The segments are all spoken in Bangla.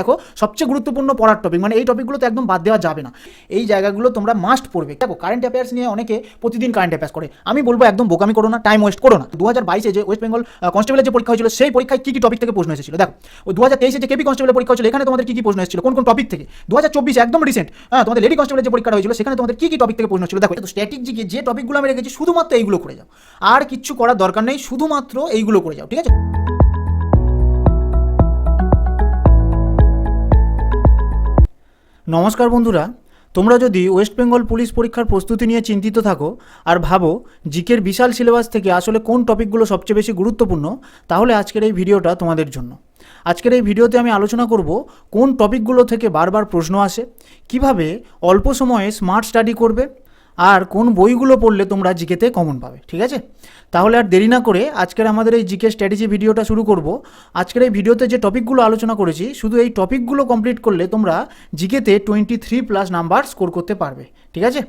দেখো, সবচেয়ে গুরুত্বপূর্ণ পড়ার টপিক মানে এই টপিকগুলো তো একদম বাদ দেওয়া যাবে না। এই জায়গাগুলো তোমরা মাস্ট পড়বে। দেখো কারেন্ট অ্যাফেয়ার্স নিয়ে অনেকে প্রতিদিন কারেন্ট অ্যাফেয়ার্স করে। আমি বলব একদম বোকামি করো না টাইম ওয়েস্ট করো না। দু হাজার বাইশে যে ওয়েস্ট বেঙ্গল কনস্টেবলের যে পরীক্ষা হয়েছিল, সেই পরীক্ষায় কী কী টপিক থেকে প্রশ্ন এসেছিল? দেখো ওই দু হাজার তেইশে যে কেপি কনস্টেবলের পরীক্ষা হয়েছিল, এখানে তোমাদের কী কী প্রশ্ন এসেছিল? কোন কোন টপিক থেকে? দু হাজার চব্বিশে একদম রিসেন্ট হ্যাঁ তোমাদের লেডি কনস্টেবলের যে পরীক্ষা হয়েছিল, সেখানে তোমাদের কী কী টপিক থেকে প্রশ্ন ছিল দেখো তো স্ট্যাটিক জিকে যে টপিকগুলো আমি রেখেছি, শুধুমাত্র এইগুলো করে যাও। আর কিচ্ছু করার দরকার নেই, শুধুমাত্র এইগুলো করে যাও, ঠিক আছে? নমস্কার বন্ধুরা, তোমরা যদি ওয়েস্ট বেঙ্গল পুলিশ পরীক্ষার প্রস্তুতি নিয়ে চিন্তিত থাকো আর ভাবো জিকের বিশাল সিলেবাস থেকে আসলে কোন টপিকগুলো সবচেয়ে বেশি গুরুত্বপূর্ণ, তাহলে আজকের এই ভিডিওটা তোমাদের জন্য। আজকের এই ভিডিওতে আমি আলোচনা করব কোন টপিকগুলো থেকে বারবার প্রশ্ন আসে, কীভাবে অল্প সময়ে স্মার্ট স্টাডি করবে আর কোন বইগুলো পড়লে তোমরা জিকেতে কমন পাবে, ঠিক আছে? তাহলে আর দেরি না করে আজকের আমাদের এই জিকে স্ট্র্যাটেজি ভিডিওটা শুরু করব। আজকের এই ভিডিওতে যে টপিকগুলো আলোচনা করেছি, শুধু এই টপিকগুলো কমপ্লিট করলে তোমরা জিকেতে twenty three plus number score করতে পারবে, ঠিক আছে?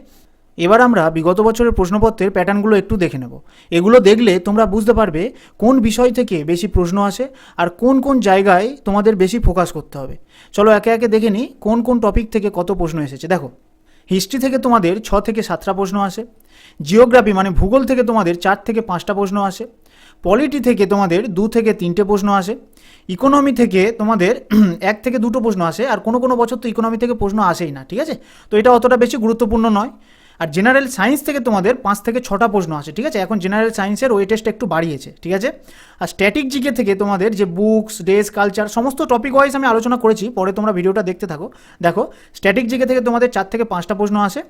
এবার আমরা বিগত বছরের প্রশ্নপত্রের প্যাটার্নগুলো একটু দেখে নেব। এগুলো দেখলে তোমরা বুঝতে পারবে কোন বিষয় থেকে বেশি প্রশ্ন আসে আর কোন কোন জায়গায় তোমাদের বেশি ফোকাস করতে হবে। চলো একে একে দেখে নিই কোন কোন টপিক থেকে কত প্রশ্ন এসেছে। দেখো হিস্ট্রি থেকে তোমাদের ছ থেকে সাতটা প্রশ্ন আসে, জিওগ্রাফি মানে ভূগোল থেকে তোমাদের চার থেকে পাঁচটা প্রশ্ন আসে, পলিটি থেকে তোমাদের দু থেকে তিনটে প্রশ্ন আসে, ইকোনমি থেকে তোমাদের এক থেকে দুটো প্রশ্ন আসে, আর কোনো কোনো বছর তো ইকোনমি থেকে প্রশ্ন আসেই না, ঠিক আছে? তো এটা অতটা বেশি গুরুত্বপূর্ণ নয়। আর জেনারেল সায়েন্স থেকে তোমাদের পাঁচ থেকে ছটা প্রশ্ন আছে, ঠিক আছে? এখন জেনারেল সায়েন্সের ওয়েটেজটা একটু বাড়িয়েছে, ঠিক আছে? আর স্ট্যাটিক জিকে থেকে তোমাদের যে বুকস ড্রেস কালচার সমস্ত টপিক ওয়াইজ আমি আলোচনা করেছি, পরে তোমরা ভিডিওটা দেখতে থাকো। দেখো স্ট্যাটিক জিকে থেকে তোমাদের চার থেকে পাঁচটা প্রশ্ন আসে।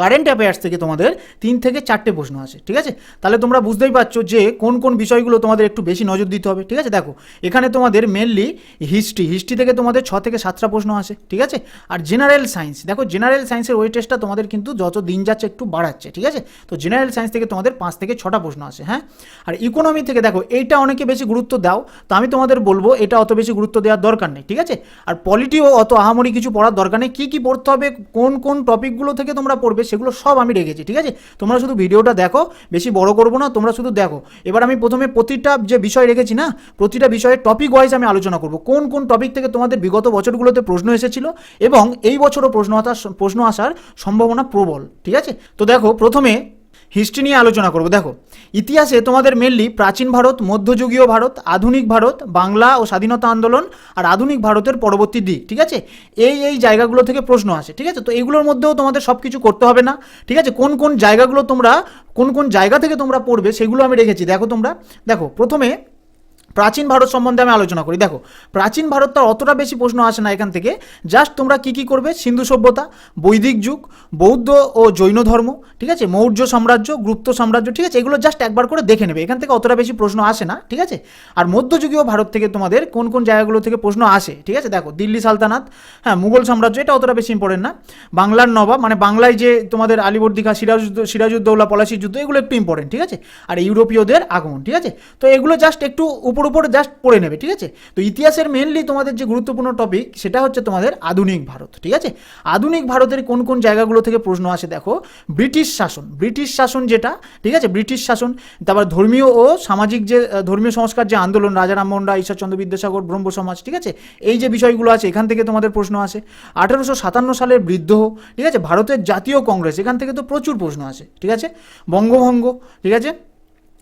কারেন্ট অ্যাফেয়ার্স থেকে তোমাদের তিন থেকে চারটে প্রশ্ন আসে, ঠিক আছে? তাহলে তোমরা বুঝতেই পারছ যে কোন কোন বিষয়গুলো তোমাদের একটু বেশি নজর দিতে হবে, ঠিক আছে? দেখো, এখানে তোমাদের মেনলি হিস্ট্রি হিস্ট্রি থেকে তোমাদের ছ থেকে সাতটা প্রশ্ন আসে, ঠিক আছে? আর জেনারেল সায়েন্স দেখো জেনারেল সায়েন্সের ওয়েটেজটা তোমাদের কিন্তু যত দিন যাচ্ছে একটু বাড়াচ্ছে, ঠিক আছে? তো জেনারেল সায়েন্স থেকে তোমাদের পাঁচ থেকে ছটা প্রশ্ন আসে হ্যাঁ? আর ইকোনমি থেকে দেখো, এইটা অনেকে বেশি গুরুত্ব দাও, তো আমি তোমাদের বলব এটা অত বেশি গুরুত্ব দেওয়ার দরকার নেই, ঠিক আছে? আর পলিটিও অত আহামরি কিছু পড়ার দরকার নেই, কী কী পড়তে হবে, কোন কোন টপিকগুলো থেকে তোমরা পড়বে সেগুলো সব আমি রেখেছি, ঠিক আছে? তোমরা শুধু ভিডিওটা দেখো, বেশি বড় করব না, তোমরা শুধু দেখো। এবার আমি প্রথমে প্রতিটা যে বিষয় রেখেছি না, প্রতিটা বিষয়ে টপিক ওয়াইজ আমি আলোচনা করব। কোন কোন টপিক থেকে তোমাদের বিগত বছরগুলোতে প্রশ্ন এসেছিল এবং এই বছরও প্রশ্ন আসার প্রশ্ন আসার সম্ভাবনা প্রবল, ঠিক আছে? তো দেখো, প্রথমে হিস্ট্রি নিয়ে আলোচনা করব। দেখো, ইতিহাসে তোমাদের মেনলি প্রাচীন ভারত, মধ্যযুগীয় ভারত, আধুনিক ভারত, বাংলা ও স্বাধীনতা আন্দোলন আর আধুনিক ভারতের পরবর্তী দিক, ঠিক আছে? এই এই জায়গাগুলো থেকে প্রশ্ন আসে, ঠিক আছে? তো এইগুলোর মধ্যেও তোমাদের সব কিছু করতে হবে না, ঠিক আছে? কোন কোন জায়গাগুলো তোমরা, কোন কোন জায়গা থেকে তোমরা পড়বে সেগুলো আমি রেখেছি। দেখো তোমরা, দেখো, প্রথমে প্রাচীন ভারত সম্বন্ধে আমি আলোচনা করি। দেখো, প্রাচীন ভারত তার অতটা বেশি প্রশ্ন আসে না এখান থেকে। জাস্ট তোমরা কি কি করবে? সিন্ধু সভ্যতা, বৈদিক যুগ, বৌদ্ধ ও জৈন ধর্ম, ঠিক আছে? মৌর্য সাম্রাজ্য, গুপ্ত সাম্রাজ্য, ঠিক আছে? এগুলো জাস্ট একবার করে দেখে নেবে। এখান থেকে অতটা বেশি প্রশ্ন আসে না, ঠিক আছে? আর মধ্যযুগীয় ভারত থেকে তোমাদের কোন কোন জায়গাগুলো থেকে প্রশ্ন আসে, ঠিক আছে? দেখো, দিল্লি সালতানাত হ্যাঁ মুঘল সাম্রাজ্য, এটা অতটা বেশি ইম্পর্টেন্ট না। বাংলার নবাব মানে বাংলায় যে তোমাদের আলিবর্দিঘা সিরাজ সিরাজউদ্দৌলা, পলাশির যুদ্ধ, এগুলো একটু ইম্পর্টেন্ট ঠিক আছে? আর ইউরোপীয়দের আগমন, ঠিক আছে? তো এগুলো জাস্ট একটু উপর উপর জাস্ট পড়ে নেবে, ঠিক আছে? তো ইতিহাসের মেনলি তোমাদের যে গুরুত্বপূর্ণ টপিক সেটা হচ্ছে তোমাদের আধুনিক ভারত, ঠিক আছে? আধুনিক ভারতের কোন কোন জায়গাগুলো থেকে প্রশ্ন আসে দেখো? ব্রিটিশ শাসন ব্রিটিশ শাসন যেটা, ঠিক আছে? ব্রিটিশ শাসন, তারপর ধর্মীয় ও সামাজিক যে ধর্মীয় সংস্কার যে আন্দোলন, রাজা রামমোহন রায়, ঈশ্বরচন্দ্র বিদ্যাসাগর, ব্রহ্ম সমাজ, ঠিক আছে? এই যে বিষয়গুলো আছে, এখান থেকে তোমাদের প্রশ্ন আসে। আঠেরোশো সাতান্ন সালের বিদ্রোহ ঠিক আছে? ভারতের জাতীয় কংগ্রেস, এখান থেকে তো প্রচুর প্রশ্ন আসে, ঠিক আছে? বঙ্গভঙ্গ, ঠিক আছে?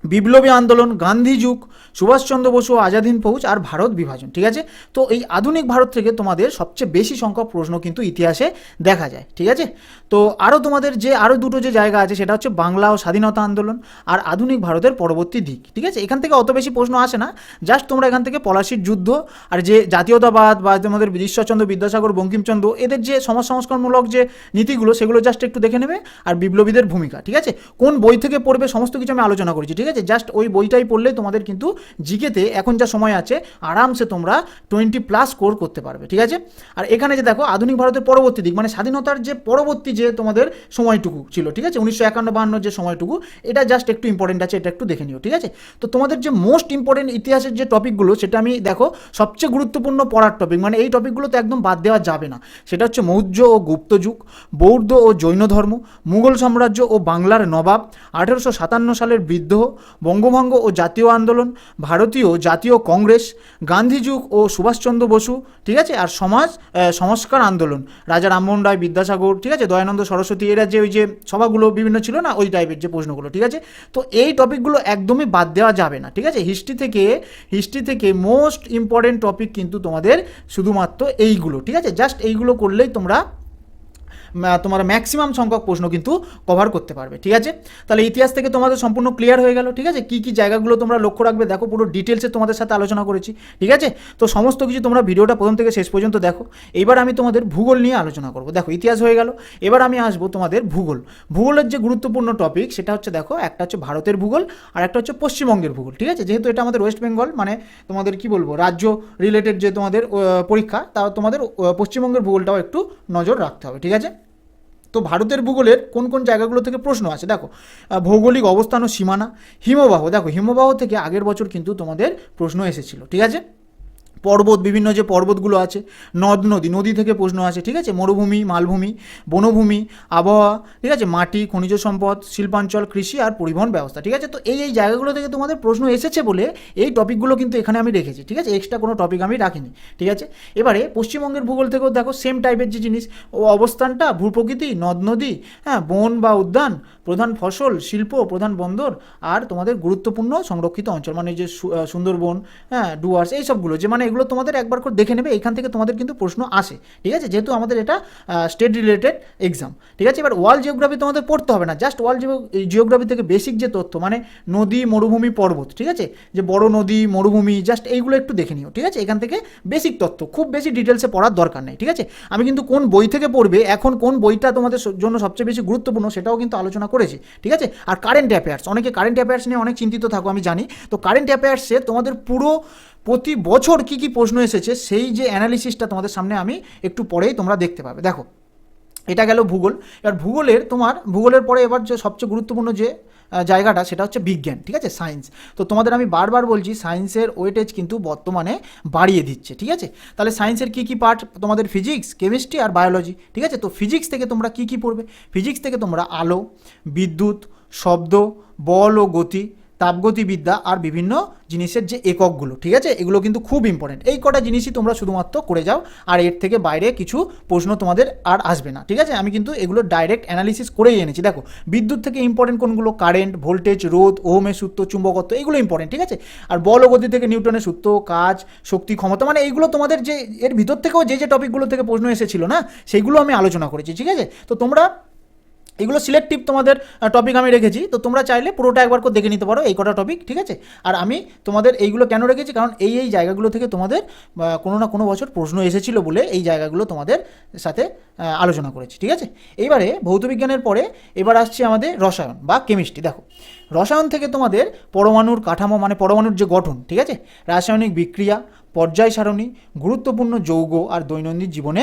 বিপ্লবী আন্দোলন, গান্ধী যুগ, সুভাষচন্দ্র বসু ও আজাদ হিন্দ ফৌজ আর ভারত বিভাজন, ঠিক আছে? তো এই আধুনিক ভারত থেকে তোমাদের সবচেয়ে বেশি সংখ্যক প্রশ্ন কিন্তু ইতিহাসে দেখা যায়, ঠিক আছে? তো আরও তোমাদের যে, আরও দুটো যে জায়গা আছে, সেটা হচ্ছে বাংলা ও স্বাধীনতা আন্দোলন আর আধুনিক ভারতের পরবর্তী দিক, ঠিক আছে? এখান থেকে অত বেশি প্রশ্ন আসে না, জাস্ট তোমরা এখান থেকে পলাশির যুদ্ধ আর যে জাতীয়তাবাদ বা তোমাদের ঈশ্বরচন্দ্র, বিদ্যাসাগর, বঙ্কিমচন্দ্র, এদের যে সমাজ সংস্কারমূলক যে নীতিগুলো, সেগুলো জাস্ট একটু দেখে নেবে আর বিপ্লবীদের ভূমিকা, ঠিক আছে? কোন বই থেকে পড়বে, সমস্ত কিছু আমি আলোচনা করেছি, ঠিক আছে জাস্ট ওই বইটাই পড়লে তোমাদের কিন্তু জিকেতে এখন যা সময় আছে, আরামসে তোমরা টোয়েন্টি প্লাস স্কোর করতে পারবে, ঠিক আছে? আর এখানে যে দেখো, আধুনিক ভারতের পরবর্তী দিক মানে স্বাধীনতার যে পরবর্তী যে তোমাদের সময়টুকু ছিল, ঠিক আছে? উনিশশো একান্ন বাহান্ন যে সময়টুকু, এটা জাস্ট একটু ইম্পর্টেন্ট আছে, এটা একটু দেখে নিও, ঠিক আছে? তো তোমাদের যে মোস্ট ইম্পর্টেন্ট ইতিহাসের যে টপিকগুলো সেটা আমি দেখো, সবচেয়ে গুরুত্বপূর্ণ পড়ার টপিক মানে এই টপিকগুলো তো একদম বাদ দেওয়া যাবে না। সেটা হচ্ছে মৌর্য ও গুপ্ত যুগ, বৌদ্ধ ও জৈন ধর্ম, মুঘল সাম্রাজ্য ও বাংলার নবাব, আঠেরোশো সাতান্ন সালের বিদ্রোহ বঙ্গভঙ্গ ও জাতীয় আন্দোলন, ভারতীয় জাতীয় কংগ্রেস, গান্ধী যুগ ও সুভাষচন্দ্র বসু, ঠিক আছে? আর সমাজ সংস্কার আন্দোলন। রাজা রামমোহন রায়, বিদ্যাসাগর, ঠিক আছে? দয়ানন্দ সরস্বতী, এরা যে ওই যে সভাগুলো বিভিন্ন ছিল না, ওই টাইপের যে প্রশ্নগুলো, ঠিক আছে? তো এই টপিকগুলো একদমই বাদ দেওয়া যাবে না, ঠিক আছে? হিস্ট্রি থেকে হিস্ট্রি থেকে মোস্ট ইম্পর্টেন্ট টপিক কিন্তু তোমাদের শুধুমাত্র এইগুলো, ঠিক আছে? জাস্ট এইগুলো করলেই তোমরা তোমার ম্যাক্সিমাম সংখ্যক প্রশ্ন কিন্তু কভার করতে পারবে, ঠিক আছে? তাহলে ইতিহাস থেকে তোমাদের সম্পূর্ণ ক্লিয়ার হয়ে গেল, ঠিক আছে? কী কী জায়গাগুলো তোমরা লক্ষ্য রাখবে, দেখো পুরো ডিটেলসে তোমাদের সাথে আলোচনা করেছি, ঠিক আছে? তো সমস্ত কিছু তোমরা ভিডিওটা প্রথম থেকে শেষ পর্যন্ত দেখো। এবার আমি তোমাদের ভূগোল নিয়ে আলোচনা করব। দেখো, ইতিহাস হয়ে গেল। এবার আমি আসব তোমাদের ভূগোল। ভূগোলের যে গুরুত্বপূর্ণ টপিক সেটা হচ্ছে দেখো, একটা হচ্ছে ভারতের ভূগোল আর একটা হচ্ছে পশ্চিমবঙ্গের ভূগোল, ঠিক আছে? যেহেতু এটা আমাদের ওয়েস্ট বেঙ্গল মানে তোমাদের কি বলব, রাজ্য রিলেটেড যে তোমাদের পরীক্ষা, তা তোমাদের পশ্চিমবঙ্গের ভূগোলটাও একটু নজর রাখতে হবে, ঠিক আছে? তো ভারতের ভূগোলের কোন কোন জায়গাগুলো থেকে প্রশ্ন আছে দেখো ভৌগোলিক অবস্থান ও সীমানা, হিমবাহ। দেখো, হিমবাহ থেকে আগের বছর কিন্তু তোমাদের প্রশ্ন এসেছিল, ঠিক আছে? পর্বত, বিভিন্ন যে পর্বতগুলো আছে, নদ নদী নদী থেকে প্রশ্ন আছে ঠিক আছে? মরুভূমি, মালভূমি, বনভূমি, আবহাওয়া, ঠিক আছে? মাটি, খনিজ সম্পদ, শিল্পাঞ্চল, কৃষি আর পরিবহন ব্যবস্থা, ঠিক আছে? তো এই এই জায়গাগুলো থেকে তোমাদের প্রশ্ন এসেছে বলে এই টপিকগুলো কিন্তু এখানে আমি রেখেছি, ঠিক আছে? এক্সট্রা কোনো টপিক আমি রাখিনি, ঠিক আছে? এবারে পশ্চিমবঙ্গের ভূগোল থেকেও দেখো সেম টাইপের যে জিনিস, ও অবস্থানটা, ভূপ্রকৃতি, নদ নদী হ্যাঁ বন বা উদ্যান, প্রধান ফসল, শিল্প, প্রধান বন্দর, আর তোমাদের গুরুত্বপূর্ণ সংরক্ষিত অঞ্চল মানে যে সুন্দরবন হ্যাঁ ডুয়ার্স এই সবগুলো যে মানে এগুলো তোমাদের একবার করে দেখে নেবে, এখান থেকে তোমাদের কিন্তু প্রশ্ন আসে। ঠিক আছে? যেহেতু আমাদের এটা স্টেট রিলেটেড এক্সাম ঠিক আছে? এবার ওয়ার্ল্ড জিওগ্রাফি তোমাদের পড়তে হবে না জাস্ট ওয়ার্ল্ড জিওগ্রাফি থেকে বেসিক যে তথ্য মানে নদী, মরুভূমি, পর্বত, ঠিক আছে? যে বড় নদী, মরুভূমি জাস্ট এইগুলো একটু দেখে নিও, ঠিক আছে? এখান থেকে বেসিক তথ্য, খুব বেশি ডিটেলসে পড়ার দরকার নেই, ঠিক আছে? আমি কিন্তু কোন বই থেকে পড়বে, এখন কোন বইটা তোমাদের জন্য সবচেয়ে বেশি গুরুত্বপূর্ণ সেটাও কিন্তু আলোচনা করেছি, ঠিক আছে? আর কারেন্ট অ্যাফেয়ার্স অনেকে কারেন্ট অ্যাফেয়ার্স নিয়ে অনেক চিন্তিত থাকো, আমি জানি। তো কারেন্ট অ্যাফেয়ার্সে তোমাদের পুরো প্রতি বছর কি কি প্রশ্ন এসেছে, সেই যে অ্যানালিসিসটা তোমাদের সামনে আমি একটু পরেই তোমরা দেখতে পাবে। দেখো, এটা গেল ভূগোল। এবার ভূগোলের তোমার, ভূগোলের পরে এবার যে সবচেয়ে গুরুত্বপূর্ণ যে জায়গাটা, সেটা হচ্ছে বিজ্ঞান, ঠিক আছে? সায়েন্স তো তোমাদের আমি বারবার বলছি সায়েন্সের ওয়েটেজ কিন্তু বর্তমানে বাড়িয়ে দিচ্ছে, ঠিক আছে? তাহলে সায়েন্সের কী কী পার্ট তোমাদের ফিজিক্স কেমিস্ট্রি আর বায়োলজি ঠিক আছে? তো ফিজিক্স থেকে তোমরা কী কী পড়বে? ফিজিক্স থেকে তোমরা আলো, বিদ্যুৎ, শব্দ, বল ও গতি তাপগতিবিদ্যা আর বিভিন্ন জিনিসের যে এককগুলো, ঠিক আছে? এগুলো কিন্তু খুব ইম্পর্টেন্ট এই কটা জিনিসই তোমরা শুধুমাত্র করে যাও, আর এর থেকে বাইরে কিছু প্রশ্ন তোমাদের আর আসবে না, ঠিক আছে? আমি কিন্তু এগুলো ডাইরেক্ট অ্যানালিসিস করেই এনেছি। দেখো, বিদ্যুৎ থেকে ইম্পর্টেন্ট কোনগুলো? কারেন্ট ভোল্টেজ রোধ, ওহমের সূত্র, চুম্বকত্ব, এগুলো ইম্পর্টেন্ট ঠিক আছে? আর বল গতি থেকে নিউটনের সূত্র, কাজ, শক্তি, ক্ষমতা মানে এইগুলো তোমাদের যে, এর ভিতর থেকেও যে যে টপিকগুলো থেকে প্রশ্ন এসেছিল না সেইগুলো আমি আলোচনা করেছি, ঠিক আছে? তো তোমরা এগুলো সিলেক্টিভ তোমাদের টপিক আমি রেখেছি। তো তোমরা চাইলে পুরোটা একবার করে দেখে নিতে পারো এই কটা টপিক ঠিক আছে? আর আমি তোমাদের এইগুলো কেন রেখেছি? কারণ এই এই জায়গাগুলো থেকে তোমাদের কোনো না কোনো বছর প্রশ্ন এসেছিল বলে এই জায়গাগুলো তোমাদের সাথে আলোচনা করেছি, ঠিক আছে? এইবারে ভৌতবিজ্ঞানের পরে এবার আসছে আমাদের রসায়ন বা কেমিস্ট্রি দেখো। রসায়ন থেকে তোমাদের পরমাণুর কাঠামো মানে পরমাণুর যে গঠন, ঠিক আছে? রাসায়নিক বিক্রিয়া পর্যায় সারণী গুরুত্বপূর্ণ যৌগ আর দৈনন্দিন জীবনে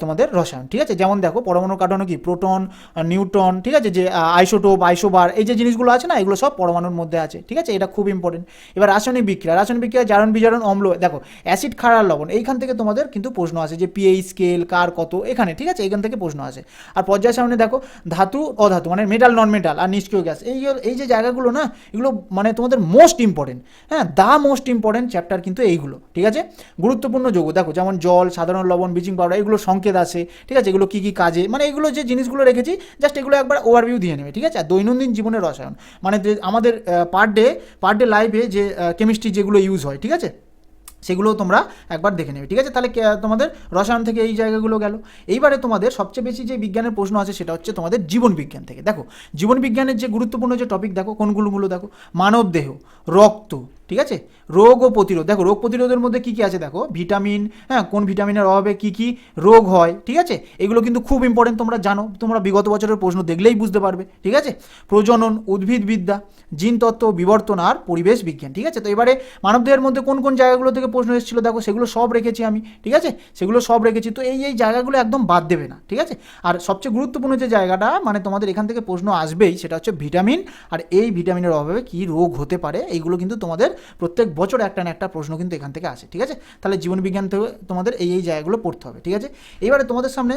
তোমাদের রসায়ন ঠিক আছে? যেমন দেখো পরমাণু কাঠামো কি? প্রোটন আহ, নিউট্রন ঠিক আছে? যে আইসোটোপ আইসোবার এই যে জিনিসগুলো আছে না এগুলো সব পরমাণুর মধ্যে আছে ঠিক আছে? এটা খুব ইম্পর্টেন্ট এবার রাসায়নিক বিক্রিয়া রাসায়নিক বিক্রিয়া জারণ বিজারণ অম্ল দেখো অ্যাসিড ক্ষার লবণ এইখান থেকে তোমাদের কিন্তু প্রশ্ন আছে যে পিএইচ স্কেল কার কত এখানে ঠিক আছে? এখান থেকে প্রশ্ন আছে আর পর্যায় সারণী দেখো ধাতু অধাতু মানে মেটাল নন মেটাল আর নিষ্ক্রিয় গ্যাস এই এই যে জায়গাগুলো না এগুলো মানে তোমাদের মোস্ট ইম্পর্টেন্ট হ্যাঁ? দা মোস্ট ইম্পর্টেন্ট চ্যাপ্টার কিন্তু এইগুলো ঠিক আছে? গুরুত্বপূর্ণ যৌগ দেখো, যেমন জল, সাধারণ লবণ ব্লিচিং পাউডার এগুলো সংকেত আছে, ঠিক আছে? এগুলো কী কী কাজে? মানে এগুলো যে জিনিসগুলো রেখেছি জাস্ট এগুলো একবার ওভারভিউ দিয়ে নেবে, ঠিক আছে? আর দৈনন্দিন জীবনের রসায়ন। মানে আমাদের পার ডে পার ডে লাইফে যে কেমিস্ট্রি যেগুলো ইউজ হয়, ঠিক আছে? সেগুলোও তোমরা একবার দেখে নেবে, ঠিক আছে? তাহলে তোমাদের রসায়ন থেকে এই জায়গাগুলো গেল। এইবারে তোমাদের সবচেয়ে বেশি যে বিজ্ঞানের প্রশ্ন আছে, সেটা হচ্ছে তোমাদের জীবন বিজ্ঞান থেকে। দেখো, জীবন বিজ্ঞানের যে গুরুত্বপূর্ণ যে টপিক দেখো কোনগুলোগুলো দেখো? মানব দেহ, রক্ত ঠিক আছে? রোগ ও প্রতিরোধ। দেখো, রোগ প্রতিরোধের মধ্যে কী কী আছে দেখো? ভিটামিন হ্যাঁ কোন ভিটামিনের অভাবে কী কী রোগ হয়, ঠিক আছে? এগুলো কিন্তু খুব ইম্পর্টেন্ট তোমরা জানো। তোমরা বিগত বছরের প্রশ্ন দেখলেই বুঝতে পারবে, ঠিক আছে? প্রজনন, উদ্ভিদবিদ্যা জিনতত্ত্ব বিবর্তন আর পরিবেশ বিজ্ঞান, ঠিক আছে? তো এবারে মানবদেহের মধ্যে কোন কোন জায়গাগুলো থেকে প্রশ্ন এসেছিল? দেখো, সেগুলো সব রেখেছি আমি, ঠিক আছে? সেগুলো সব রেখেছি। তো এই এই জায়গাগুলো একদম বাদ দেবে না, ঠিক আছে? আর সবচেয়ে গুরুত্বপূর্ণ যে জায়গাটা মানে তোমাদের এখান থেকে প্রশ্ন আসবেই, সেটা হচ্ছে ভিটামিন, আর এই ভিটামিনের অভাবে কী রোগ হতে পারে, এইগুলো কিন্তু তোমাদের প্রত্যেক বছর একটা না একটা প্রশ্ন কিন্তু এখান থেকে আসে, ঠিক আছে? তাহলে জীবন বিজ্ঞান থেকে তোমাদের এই এই জায়গাগুলো পড়তে হবে, ঠিক আছে? এবারে তোমাদের সামনে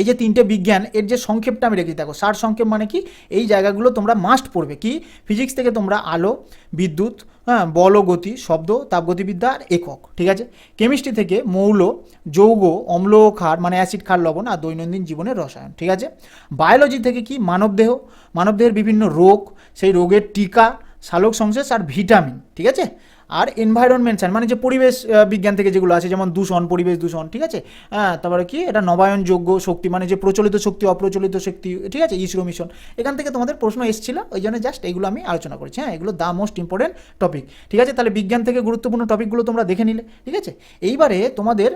এই যে তিনটে বিজ্ঞান, এর যে সংক্ষেপটা আমি রেখেছি, দেখো, সার সংক্ষেপ মানে কি? এই জায়গাগুলো তোমরা মাস্ট পড়বে, কি? ফিজিক্স থেকে তোমরা আলো, বিদ্যুৎ হ্যাঁ বল, গতি, শব্দ, তাপগতিবিদ্যা আর একক, ঠিক আছে? কেমিস্ট্রি থেকে মৌল, যৌগ, অম্ল, ক্ষার মানে অ্যাসিড ক্ষার, লবণ আর দৈনন্দিন জীবনের রসায়ন, ঠিক আছে? বায়োলজি থেকে কি? মানবদেহ, মানবদেহের বিভিন্ন রোগ, সেই রোগের টিকা সালোক সংশ্লেষ আর ভিটামিন, ঠিক আছে? আর এনভায়রনমেন্ট সায়েন্স মানে যে পরিবেশ বিজ্ঞান থেকে যেগুলো আছে, যেমন দূষণ, পরিবেশ দূষণ, ঠিক আছে? হ্যাঁ তারপরে কি? এটা নবায়নযোগ্য শক্তি মানে যে প্রচলিত শক্তি, অপ্রচলিত শক্তি, ঠিক আছে? ইসরো মিশন এখান থেকে তোমাদের প্রশ্ন এসেছিল, ওই জন্য জাস্ট এগুলো আমি আলোচনা করেছি। হ্যাঁ এগুলো দ্য মোস্ট ইম্পর্টেন্ট টপিক ঠিক আছে? তাহলে বিজ্ঞান থেকে গুরুত্বপূর্ণ টপিকগুলো তোমরা দেখে নিলে, ঠিক আছে? এইবারে তোমাদের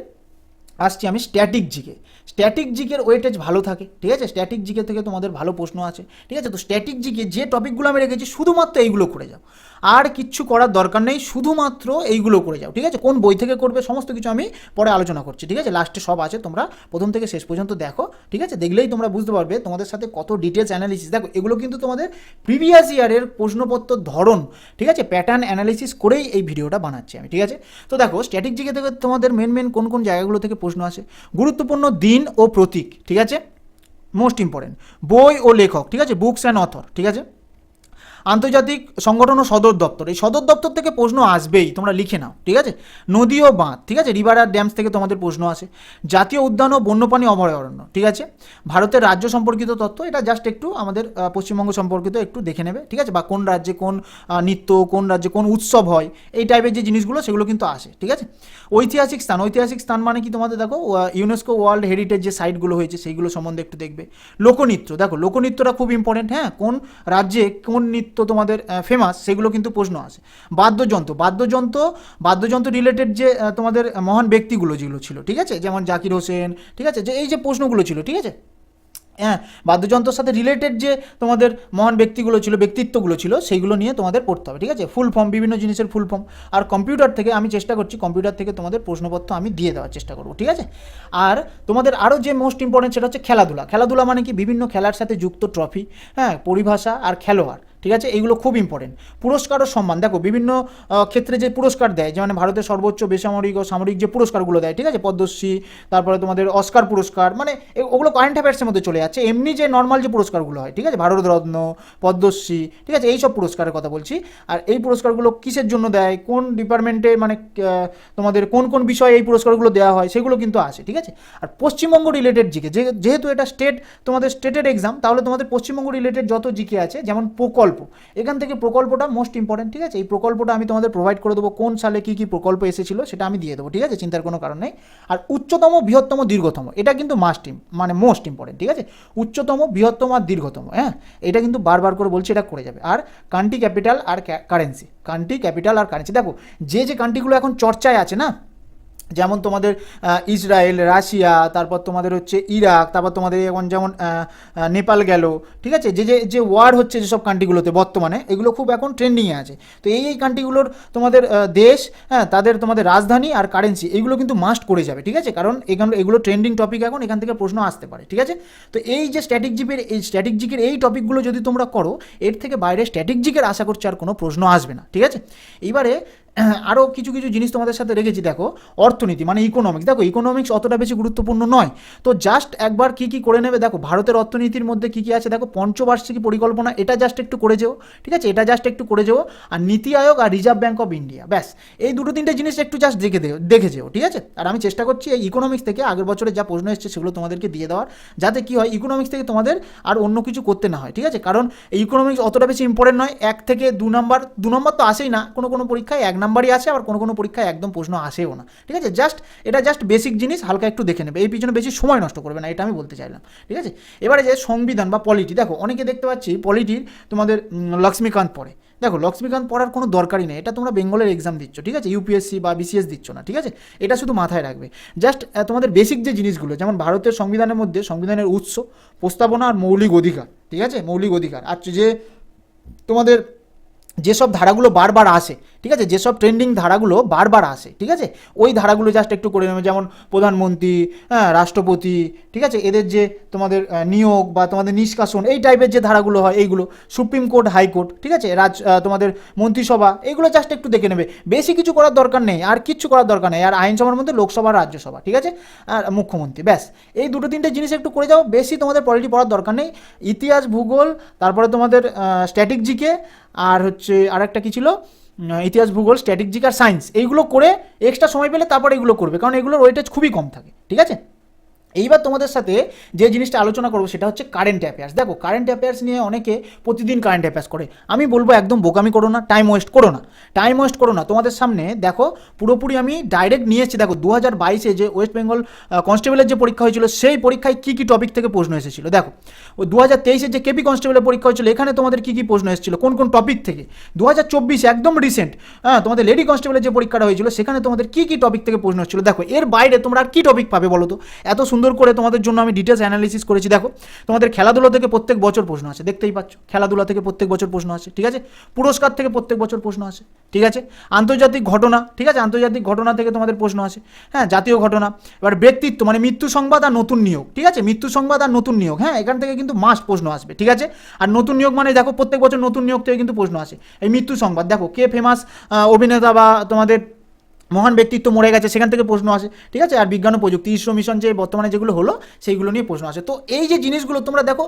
আসছি আমি স্ট্যাটিক জিকে স্ট্যাটিক জিকের ওয়েটেজ ভালো থাকে, ঠিক আছে? স্ট্যাটিক জিকে থেকে তোমাদের ভালো প্রশ্ন আছে, ঠিক আছে? তো স্ট্যাটিক জিকে যে টপিকগুলো আমি রেখেছি শুধুমাত্র এইগুলো করে যাও। আর কিচ্ছু করার দরকার নেই, শুধুমাত্র এইগুলো করে যাও, ঠিক আছে? কোন বই থেকে করবে, সমস্ত কিছু আমি পরে আলোচনা করছি, ঠিক আছে? লাস্টে সব আছে, তোমরা প্রথম থেকে শেষ পর্যন্ত দেখো, ঠিক আছে? দেখলেই তোমরা বুঝতে পারবে তোমাদের সাথে কত ডিটেলস অ্যানালিসিস দেখো, এগুলো কিন্তু তোমাদের প্রিভিয়াস ইয়ারের প্রশ্নপত্র ধরন, ঠিক আছে? প্যাটার্ন অ্যানালিসিস করেই এই ভিডিওটা বানাচ্ছি আমি, ঠিক আছে? তো দেখো স্ট্যাটিক জিকে থেকে তোমাদের মেন মেন কোন কোন জায়গাগুলো থেকে প্রশ্ন আসে? গুরুত্বপূর্ণ দিন ও প্রতীক, ঠিক আছে? মোস্ট ইম্পর্টেন্ট বই ও লেখক, ঠিক আছে? বুকস অ্যান্ড অথর ঠিক আছে? আন্তর্জাতিক সংগঠন ও সদর দপ্তর। এই সদর দপ্তর থেকে প্রশ্ন আসবেই, তোমরা লিখে নাও, ঠিক আছে? নদী ও বাঁধ, ঠিক আছে? রিভার আর ড্যামস থেকে তোমাদের প্রশ্ন আসে। জাতীয় উদ্যান ও বন্যপ্রাণী অভয়ারণ্য, ঠিক আছে? ভারতের রাজ্য সম্পর্কিত তথ্য, এটা জাস্ট একটু আমাদের পশ্চিমবঙ্গ সম্পর্কিত একটু দেখে নেবে, ঠিক আছে? বা কোন রাজ্যে কোন নৃত্য, কোন রাজ্যে কোন উৎসব হয়, এই টাইপের যে জিনিসগুলো, সেগুলো কিন্তু আসে, ঠিক আছে? ঐতিহাসিক স্থান ঐতিহাসিক স্থান মানে কি তোমাদের? দেখো ইউনেস্কো ওয়ার্ল্ড হেরিটেজ যে সাইটগুলো হয়েছে, সেইগুলো সম্বন্ধে একটু দেখবে। লোকনৃত্য, দেখো, লোকনৃত্যটা খুব ইম্পর্টেন্ট হ্যাঁ? কোন রাজ্যে কোন নৃত্য তোমাদের ফেমাস সেগুলো কিন্তু প্রশ্ন আসে। বাদ্যযন্ত্র বাদ্যযন্ত্র বাদ্যযন্ত্র রিলেটেড যে তোমাদের মহান ব্যক্তিগুলো যেগুলো ছিল, ঠিক আছে? যেমন জাকির হোসেন, ঠিক আছে? যে, এই যে প্রশ্নগুলো ছিল, ঠিক আছে? হ্যাঁ বাদ্যযন্ত্রের সাথে রিলেটেড যে তোমাদের মহান ব্যক্তিগুলো ছিল, ব্যক্তিত্বগুলো ছিল সেইগুলো নিয়ে তোমাদের পড়তে হবে, ঠিক আছে? ফুল ফর্ম বিভিন্ন জিনিসের ফুল ফর্ম আর কম্পিউটার থেকে আমি চেষ্টা করছি কম্পিউটার থেকে তোমাদের প্রশ্নপত্র আমি দিয়ে দেওয়ার চেষ্টা করব, ঠিক আছে? আর তোমাদের আরও যে মোস্ট ইম্পর্টেন্ট সেটা হচ্ছে খেলাধুলা। খেলাধুলা মানে কি? বিভিন্ন খেলার সাথে যুক্ত ট্রফি হ্যাঁ পরিভাষা আর খেলোয়াড়। ঠিক আছে? এইগুলো খুব ইম্পর্টেন্ট পুরস্কার ও সম্মান। দেখো, বিভিন্ন ক্ষেত্রে যে পুরস্কার দেয়, যেমন ভারতের সর্বোচ্চ বেসামরিক ও সামরিক যে পুরস্কারগুলো দেয়, ঠিক আছে? পদ্মশ্রী, তারপরে তোমাদের অস্কার পুরস্কার মানে ওগুলো কারেন্ট অ্যাফেয়ার্সের মধ্যে চলে যাচ্ছে। এমনি যে নর্মাল যে পুরস্কারগুলো হয়, ঠিক আছে? ভারতরত্ন, পদ্মশ্রী, ঠিক আছে? এই সব পুরস্কারের কথা বলছি। আর এই পুরস্কারগুলো কিসের জন্য দেয়? কোন ডিপার্টমেন্টে মানে তোমাদের কোন কোন বিষয়ে এই পুরস্কারগুলো দেওয়া হয়, সেগুলো কিন্তু আসে, ঠিক আছে? আর পশ্চিমবঙ্গ রিলেটেড জিকে যেহেতু এটা স্টেট তোমাদের স্টেটের এক্সাম তাহলে তোমাদের পশ্চিমবঙ্গ রিলেটেড যত জিকে আছে, যেমন প্রকল্প এখান থেকে প্রকল্পটা মোস্ট ইম্পর্টেন্ট ঠিক আছে? এই প্রকল্পটা আমি তোমাদের প্রোভাইড করে দেবো, কোন সালে কী কী প্রকল্প এসেছিল সেটা আমি দিয়ে দেবো, ঠিক আছে? চিন্তার কোনো কারণ নেই। আর উচ্চতম, বৃহত্তম, দীর্ঘতম, এটা কিন্তু মাস্ট মানে মোস্ট ইম্পর্টেন্ট ঠিক আছে? উচ্চতম, বৃহত্তম আর দীর্ঘতম হ্যাঁ? এটা কিন্তু বারবার করে বলছি, এটা করে যাবে। আর কান্ট্রি ক্যাপিটাল আর কারেন্সি কান্ট্রি ক্যাপিটাল আর কারেন্সি দেখো, যে যে কান্ট্রিগুলো এখন চর্চায় আছে না যেমন তোমাদের ইসরায়েল, রাশিয়া, তারপর তোমাদের হচ্ছে ইরাক, তারপর তোমাদের এখন যেমন নেপাল গেল, ঠিক আছে? যে যে যে ওয়ার হচ্ছে যেসব কান্ট্রিগুলোতে বর্তমানে, এগুলো খুব এখন ট্রেন্ডিংয়ে আছে। তো এই এই কান্ট্রিগুলোর তোমাদের দেশ হ্যাঁ তাদের তোমাদের রাজধানী আর কারেন্সি এগুলো কিন্তু মাস্ট করে যাবে, ঠিক আছে? কারণ এখান, এগুলো ট্রেন্ডিং টপিক এখন, এখান থেকে প্রশ্ন আসতে পারে, ঠিক আছে? তো এই যে স্ট্যাটিক জিপের এই স্ট্যাটিক জিকের এই টপিকগুলো যদি তোমরা করো, এর থেকে বাইরে স্ট্যাটিক জিকের আশা করছি আর কোনো প্রশ্ন আসবে না, ঠিক আছে? এইবারে আরও কিছু কিছু জিনিস তোমাদের সাথে রেখেছি, দেখো, অর্থনীতি মানে ইকোনমিক্স দেখো ইকোনমিক্স অতটা বেশি গুরুত্বপূর্ণ নয়। তো জাস্ট একবার কি কি করে নেবে, দেখো, ভারতের অর্থনীতির মধ্যে কি কি আছে, দেখো, পঞ্চবার্ষিকী পরিকল্পনা, এটা জাস্ট একটু করে যেও, ঠিক আছে? এটা জাস্ট একটু করে যেও। আর নীতি আয়োগ আর রিজার্ভ ব্যাঙ্ক অফ ইন্ডিয়া ব্যাস। এই দুটো তিনটে জিনিস একটু জাস্ট দেখে দেও, দেখে যেও, ঠিক আছে? আর আমি চেষ্টা করছি এই ইকোনমিক্স থেকে আগের বছরে যা প্রশ্ন এসেছে সেগুলো তোমাদেরকে দিয়ে দেওয়ার, যাতে কি হয় ইকোনমিক্স থেকে তোমাদের আর অন্য কিছু করতে না হয়, ঠিক আছে? কারণ এই ইকোনমিক্স অতটা বেশি ইম্পর্টেন্ট নয়। এক থেকে দু নম্বর দু নম্বর তো আসেই না, কোনো কোনো পরীক্ষায় এক নাম্বারই আসে আবার কোনো কোনো পরীক্ষায় একদম প্রশ্ন আসেও না। ঠিক আছে? জাস্ট, এটা জাস্ট বেসিক জিনিস, হালকা একটু দেখে নেবে। এই পিছনে বেশি সময় নষ্ট করবে না, এটা আমি বলতে চাইলাম। ঠিক আছে? এবারে যে সংবিধান বা পলিটি দেখো, অনেকে দেখতে পাচ্ছি পলিটির তোমাদের লক্ষ্মীকান্ত পড়ে। দেখো, লক্ষ্মীকান্ত পড়ার কোনো দরকারই নেই, এটা তোমরা বেঙ্গলের এক্সাম দিচ্ছ, ঠিক আছে? ইউপিএসসি বা বিসিএস দিচ্ছ না, ঠিক আছে? এটা শুধু মাথায় রাখবে। জাস্ট তোমাদের বেসিক যে জিনিসগুলো, যেমন ভারতের সংবিধানের মধ্যে, সংবিধানের উৎস, প্রস্তাবনা আর মৌলিক অধিকার, ঠিক আছে? মৌলিক অধিকার। আর যে তোমাদের, যেসব ধারাগুলো বারবার আসে ঠিক আছে? যেসব ট্রেন্ডিং ধারাগুলো বারবার আসে, ঠিক আছে? ওই ধারাগুলো জাস্ট একটু করে নেবে, যেমন প্রধানমন্ত্রী হ্যাঁ রাষ্ট্রপতি, ঠিক আছে? এদের যে তোমাদের নিয়োগ বা তোমাদের নিষ্কাশন, এই টাইপের যে ধারাগুলো হয়, এইগুলো, সুপ্রিম কোর্ট হাইকোর্ট ঠিক আছে? রাজ তোমাদের মন্ত্রিসভা এইগুলো জাস্ট একটু দেখে নেবে। বেশি কিছু করার দরকার নেই, আর কিচ্ছু করার দরকার নেই, আর আইনসভার মধ্যে লোকসভা, রাজ্যসভা, ঠিক আছে? আর মুখ্যমন্ত্রী, ব্যাস। এই দুটো তিনটে জিনিস একটু করে যাও, বেশি তোমাদের পলিটি পড়ার দরকার নেই। ইতিহাস, ভূগোল, তারপরে তোমাদের স্ট্যাটিক জিকে আর হচ্ছে আরেকটা কি ছিল? ইতিহাস, ভূগোল স্ট্র্যাটেজিক জিকে আর সায়েন্স এইগুলো করে এক্সট্রা সময় পেলে তারপর এগুলো করবে। কারণ এগুলোর ওয়েটেজ খুবই কম থাকে, ঠিক আছে? এইবার তোমাদের সাথে যে জিনিসটা আলোচনা করব সেটা হচ্ছে কারেন্ট অ্যাফেয়ার্স দেখো কারেন্ট অ্যাফেয়ার্স নিয়ে অনেকে প্রতিদিন কারেন্ট অ্যাফেয়ার্স করে। আমি বলব একদম বোকামি করো না টাইম ওয়েস্ট করো না। টাইম ওয়েস্ট করো না। তোমাদের সামনে দেখো, পুরোপুরি আমি ডাইরেক্ট নিয়ে এসেছি। দেখো দু হাজার বাইশে যে ওয়েস্ট বেঙ্গল কনস্টেবলের যে পরীক্ষা হয়েছিল, সেই পরীক্ষায় কী কী টপিক থেকে প্রশ্ন এসেছিল? দেখো ওই দু হাজার তেইশে যে কেপি কনস্টেবলের পরীক্ষা হয়েছিল, এখানে তোমাদের কী কী প্রশ্ন এসেছিল? কোন কোন টপিক থেকে? দু হাজার চব্বিশে একদম রিসেন্ট হ্যাঁ তোমাদের লেডি কনস্টেবলের যে পরীক্ষাটা হয়েছিল, সেখানে তোমাদের কী কী টপিক থেকে প্রশ্ন এসেছিল? দেখো, এর বাইরে তোমরা আর কী টপিক পাবে বলো তো? এত সুন্দর করে তোমাদের জন্য আমি ডিটেলস অ্যানালিসিস করেছি। দেখো, তোমাদের খেলাধুলা থেকে প্রত্যেক বছর প্রশ্ন আছে, দেখতেই পাচ্ছ। খেলাধুলা থেকে প্রত্যেক বছর প্রশ্ন আছে, ঠিক আছে? পুরস্কার থেকে প্রত্যেক বছর প্রশ্ন আছে, ঠিক আছে? আন্তর্জাতিক ঘটনা, ঠিক আছে? আন্তর্জাতিক ঘটনা থেকে তোমাদের প্রশ্ন আছে হ্যাঁ? জাতীয় ঘটনা, এবার ব্যক্তিত্ব মানে মৃত্যু সংবাদ আর নতুন নিয়োগ, ঠিক আছে? মৃত্যু সংবাদ আর নতুন নিয়োগ হ্যাঁ? এখান থেকে কিন্তু মাস প্রশ্ন আসবে, ঠিক আছে? আর নতুন নিয়োগ মানে দেখো, প্রত্যেক বছর নতুন নিয়োগ থেকে কিন্তু প্রশ্ন আসে। এই মৃত্যু সংবাদ, দেখো, কে ফেমাস অভিনেতা বা তোমাদের মহান ব্যক্তিত্ব মরে গেছে, সেখান থেকে প্রশ্ন আসে, ঠিক আছে? আর বিজ্ঞান ও প্রযুক্তি, ইসরো মিশন যে বর্তমানে যেগুলো হলো সেইগুলো নিয়ে প্রশ্ন আসে। তো এই যে জিনিসগুলো তোমরা দেখো,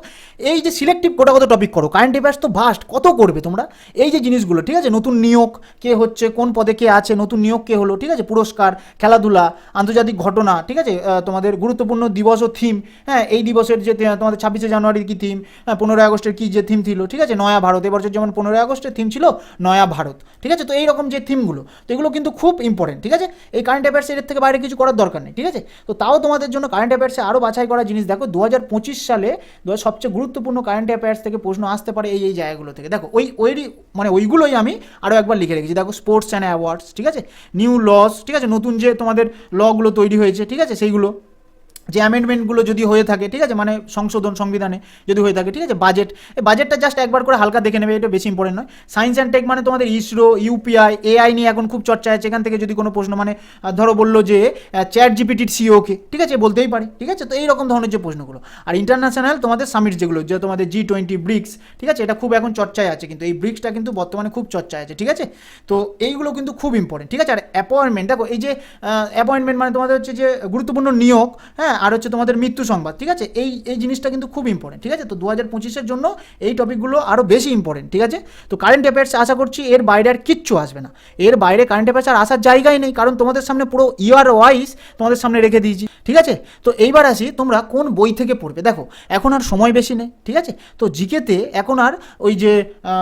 এই যে সিলেক্টিভ গোটা কত টপিক করো কারেন্ট অ্যাফেয়ার্স তো ভাস্ট কত করবে তোমরা? এই যে জিনিসগুলো, ঠিক আছে? নতুন নিয়োগ কে হচ্ছে, কোন পদে কে আছে, নতুন নিয়োগ কে হলো, ঠিক আছে? পুরস্কার, খেলাধুলা, আন্তর্জাতিক ঘটনা, ঠিক আছে? তোমাদের গুরুত্বপূর্ণ দিবস ও থিম হ্যাঁ এই দিবসের যে তোমাদের ছাব্বিশে জানুয়ারির কি থিম হ্যাঁ পনেরোই আগস্টের কী যে থিম ছিল, ঠিক আছে? নয়া ভারত এবছর যেমন পনেরোই আগস্টের থিম ছিল, নয়া ভারত, ঠিক আছে? তো এইরকম যে থিমগুলো তো এগুলো কিন্তু খুব ইম্পর্টেন্ট ঠিক আছে? এই কারেন্ট অ্যাফেয়ার্স এর থেকে বাইরে কিছু করার দরকার নেই, ঠিক আছে? তো তাও তোমাদের জন্য কারেন্ট অ্যাফেয়ার্সে আরও বাছাই করা জিনিস, দেখো দু হাজার পঁচিশ সালে সবচেয়ে গুরুত্বপূর্ণ কারেন্ট অ্যাফেয়ার্স থেকে প্রশ্ন আসতে পারে এই এই জায়গাগুলো থেকে। দেখো, ওই ওই মানে ওইগুলোই আমি আরও একবার লিখে রেখেছি। দেখো স্পোর্টস অ্যান্ড অ্যাওয়ার্ডস ঠিক আছে? নিউ লস ঠিক আছে? নতুন যে তোমাদের লগুলো তৈরি হয়েছে, ঠিক আছে? সেইগুলো। যে অ্যামেন্ডমেন্টগুলো যদি হয়ে থাকে, ঠিক আছে? মানে সংশোধন সংবিধানে যদি হয়ে থাকে, ঠিক আছে? বাজেট এই বাজেটটা জাস্ট একবার করে হালকা দেখে নেবে, এটা বেশি ইম্পর্টেন্ট নয়। সায়েন্স অ্যান্ড টেক মানে তোমাদের ইসরো ইউপিআই এআই নিয়ে এখন খুব চর্চা আছে, এখান থেকে যদি কোনো প্রশ্ন মানে ধরো বলল যে চ্যাট জিপিটির সিওকে ঠিক আছে? বলতেই পারে, ঠিক আছে? তো এইরকম ধরনের যে প্রশ্নগুলো। আর ইন্টারন্যাশনাল তোমাদের সামিট যেগুলো, যে তোমাদের জি টোয়েন্টি ব্রিক্স ঠিক আছে? এটা খুব এখন চর্চায় আছে কিন্তু, এই ব্রিক্সটা কিন্তু বর্তমানে খুব চর্চায় আছে, ঠিক আছে? তো এইগুলো কিন্তু খুব ইম্পর্টেন্ট ঠিক আছে? আর অ্যাপয়েন্টমেন্ট দেখো, এই যে অ্যাপয়েন্টমেন্ট মানে তোমাদের হচ্ছে যে গুরুত্বপূর্ণ নিয়োগ হ্যাঁ? আর হচ্ছে তোমাদের মৃত্যু সংবাদ, ঠিক আছে? এই এই জিনিসটা কিন্তু খুব ইম্পর্টেন্ট ঠিক আছে? তো দু হাজার পঁচিশের জন্য এই টপিকগুলো আরও বেশি ইম্পর্টেন্ট ঠিক আছে? তো কারেন্ট অ্যাফেয়ার্স আশা করছি এর বাইরে আর কিচ্ছু আসবে না। এর বাইরে কারেন্ট অ্যাফেয়ার্স আর আসার জায়গাই নেই, কারণ তোমাদের সামনে পুরো ইয়ার ওয়াইজ তোমাদের সামনে রেখে দিয়েছি, ঠিক আছে? তো এইবার আসি তোমরা কোন বই থেকে পড়বে? দেখো, এখন আর সময় বেশি নেই, ঠিক আছে? তো জিকেতে এখন আর ওই যে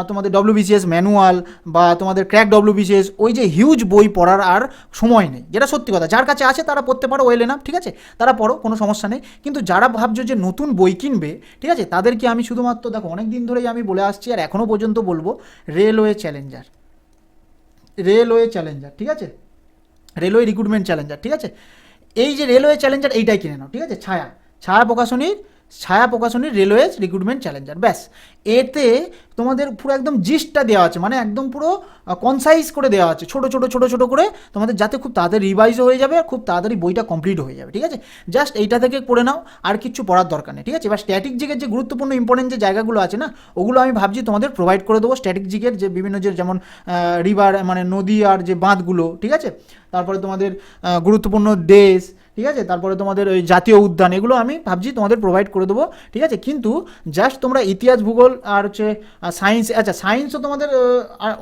তোমাদের ডব্লিউবিসিএস ম্যানুয়াল বা তোমাদের ক্র্যাক ডব্লিউবিসিএস ওই যে হিউজ বই পড়ার আর সময় নেই, যেটা সত্যি কথা। যার কাছে আছে তারা পড়তে পারো ওয়েল এনাফ ঠিক আছে? তারা পড়ো কোনো সমস্যা নেই। কিন্তু যারা ভাবছ যে নতুন বই কিনবে, ঠিক আছে, তাদেরকে আমি শুধুমাত্র দেখো অনেক দিন ধরেই আমি বলে আসছি আর এখনও পর্যন্ত বলব, রেলওয়ে চ্যালেঞ্জার। রেলওয়ে চ্যালেঞ্জার, ঠিক আছে? রেলওয়ে রিক্রুটমেন্ট চ্যালেঞ্জার, ঠিক আছে? এই যে রেলওয়ে চ্যালেঞ্জার, এইটাই কিনে নাও, ঠিক আছে? ছায়া ছায়া প্রকাশনীর ছায়া প্রকাশনীর রেলওয়েজ রিক্রুটমেন্ট চ্যালেঞ্জার ব্যাস। এতে তোমাদের পুরো একদম জিস্টটা দেওয়া আছে মানে একদম পুরো কনসাইজ করে দেওয়া আছে। ছোটো ছোটো ছোটো ছোটো করে তোমাদের যাতে খুব তাড়াতাড়ি রিভাইজও হয়ে যাবে আর খুব তাড়াতাড়ি বইটা কমপ্লিট হয়ে যাবে, ঠিক আছে? জাস্ট এইটা থেকে পড়ে নাও, আর কিছু পড়ার দরকার নেই, ঠিক আছে? এবার স্ট্যাটিক জিকের যে গুরুত্বপূর্ণ ইম্পর্টেন্ট যে জায়গাগুলো আছে না, ওগুলো আমি ভাবছি তোমাদের প্রোভাইড করে দেবো স্ট্যাটিক জিকের যে বিভিন্ন যে যেমন রিভার মানে নদী আর যে বাঁধগুলো, ঠিক আছে? তারপরে তোমাদের গুরুত্বপূর্ণ দেশ ঠিক আছে? তারপরে তোমাদের ওই জাতীয় উদ্যান, এগুলো আমি ভাবছি তোমাদের প্রোভাইড করে দেবো, ঠিক আছে? কিন্তু জাস্ট তোমরা ইতিহাস, ভূগোল আর হচ্ছে সায়েন্স আচ্ছা সায়েন্সও তোমাদের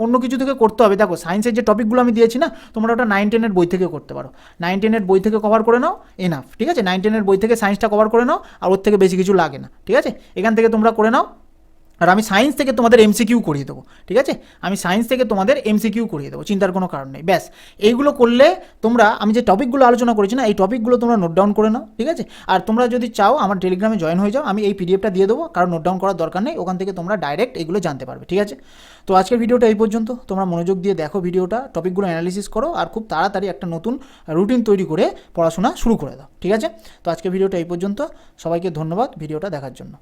অন্য কিছু থেকে করতে হবে। দেখো সায়েন্সের যে টপিকগুলো আমি দিয়েছি না, তোমরা ওটা নাইন টেনের বই থেকে করতে পারো। নাইন টেনের বই থেকে কভার করে নাও এনাফ ঠিক আছে? নাইন টেনের বই থেকে সায়েন্সটা কভার করে নাও, আর ওর থেকে বেশি কিছু লাগে না, ঠিক আছে? এখান থেকে তোমরা করে নাও আর আমি সায়েন্স থেকে তোমাদের এমসিকিউ করিয়ে দেবো, ঠিক আছে? আমি সায়েন্স থেকে তোমাদের এমসিকিউ করিয়ে দেবো, চিন্তার কোনো কারণ নেই, ব্যাস। এইগুলো করলে তোমরা, আমি যে টপিকগুলো আলোচনা করেছি না, এই টপিকগুলো তোমরা নোট ডাউন করে নাও, ঠিক আছে? আর তোমরা যদি চাও আমার টেলিগ্রামে জয়েন হয়ে যাও, আমি এই পিডিএফটা দিয়ে দেবো, কারণ নোট ডাউন করার দরকার নেই, ওখান থেকে তোমরা ডাইরেক্ট এগুলো জানতে পারবে, ঠিক আছে? তো আজকের ভিডিওটা এই পর্যন্ত, তোমরা মনোযোগ দিয়ে দেখো ভিডিওটা টপিকগুলো অ্যানালিসিস করো, আর খুব তাড়াতাড়ি একটা নতুন রুটিন তৈরি করে পড়াশোনা শুরু করে দাও, ঠিক আছে? তো আজকের ভিডিওটা এই পর্যন্ত, সবাইকে ধন্যবাদ ভিডিওটা দেখার জন্য।